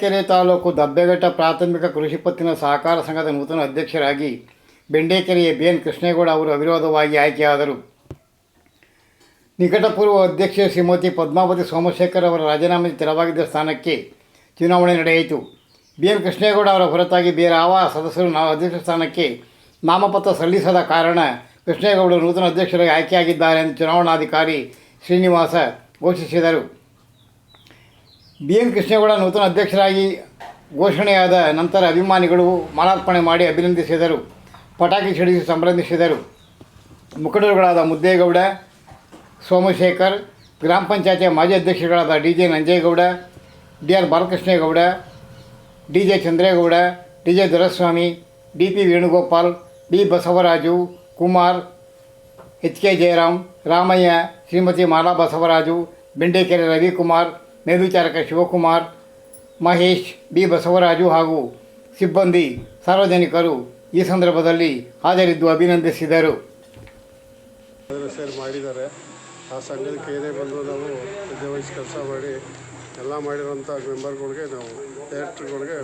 ಕೆರೆ ತಾಲೂಕು ದಬ್ಬೆಘಟ್ಟ ಪ್ರಾಥಮಿಕ ಕೃಷಿ ಪತ್ತಿನ ಸಹಕಾರ ಸಂಘದ ನೂತನ ಅಧ್ಯಕ್ಷರಾಗಿ ಬೆಂಡೇಕೆರೆಯ ಬಿ ಎನ್ ಕೃಷ್ಣೇಗೌಡ ಅವರು ಅವಿರೋಧವಾಗಿ ಆಯ್ಕೆಯಾದರು. ನಿಕಟಪೂರ್ವ ಅಧ್ಯಕ್ಷೆ ಶ್ರೀಮತಿ ಪದ್ಮಾವತಿ ಸೋಮಶೇಖರ್ ಅವರ ರಾಜೀನಾಮೆ ತೆರವಾಗಿದ್ದ ಸ್ಥಾನಕ್ಕೆ ಚುನಾವಣೆ ನಡೆಯಿತು. ಬಿ ಎನ್ ಕೃಷ್ಣೇಗೌಡ ಅವರ ಹೊರತಾಗಿ ಬೇರೆ ಯಾವ ಸದಸ್ಯರು ನಾವು ಅಧ್ಯಕ್ಷ ಸ್ಥಾನಕ್ಕೆ ನಾಮಪತ್ರ ಸಲ್ಲಿಸದ ಕಾರಣ ಕೃಷ್ಣೇಗೌಡ ನೂತನ ಅಧ್ಯಕ್ಷರಾಗಿ ಆಯ್ಕೆಯಾಗಿದ್ದಾರೆ ಎಂದು ಚುನಾವಣಾಧಿಕಾರಿ ಶ್ರೀನಿವಾಸ ಘೋಷಿಸಿದರು. ಬಿ ಎನ್ ಕೃಷ್ಣೇಗೌಡ ನೂತನ ಅಧ್ಯಕ್ಷರಾಗಿ ಘೋಷಣೆಯಾದ ನಂತರ ಅಭಿಮಾನಿಗಳು ಮಾಲಾರ್ಪಣೆ ಮಾಡಿ ಅಭಿನಂದಿಸಿದರು. ಪಟಾಕಿ ಸಿಡಿಸಿ ಸಂಭ್ರಮಿಸಿದರು. ಮುಖಂಡರುಗಳಾದ ಮುದ್ದೇಗೌಡ, ಸೋಮಶೇಖರ್, ಗ್ರಾಮ ಪಂಚಾಯತಿಯ ಮಾಜಿ ಅಧ್ಯಕ್ಷರುಗಳಾದ D J Nanjegowda, D R Balakrishnegowda, D J Chandregowda, D J Doreswamy, D P Venugopal D Basavaraju, Kumar, H K Jayaram, Ramaiah, Shrimati Mala Basavaraju Bendekere Ravikumar ಮೇಲ್ವಿಚಾರಕ Shivakumar Mahesh B. Basavaraju ಹಾಗೂ ಸಿಬ್ಬಂದಿ ಸಾರ್ವಜನಿಕರು ಈ ಸಂದರ್ಭದಲ್ಲಿ ಹಾಜರಿದ್ದು ಅಭಿನಂದಿಸಿದರು. ಮಾಡಿದ್ದಾರೆ. ಆ ಸಂಘಕ್ಕೆ ಏನೇ ಬಂದರೂ ನಾವು ವಹಿಸಿ ಕೆಲಸ ಮಾಡಿ ಎಲ್ಲ ಮಾಡಿರೋಂಥ ಮೆಂಬರ್ಗಳಿಗೆ ನಾವು ಡೈರೆಕ್ಟರ್ಗಳಿಗೆ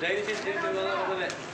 Dayı için sevdiğim bana kadar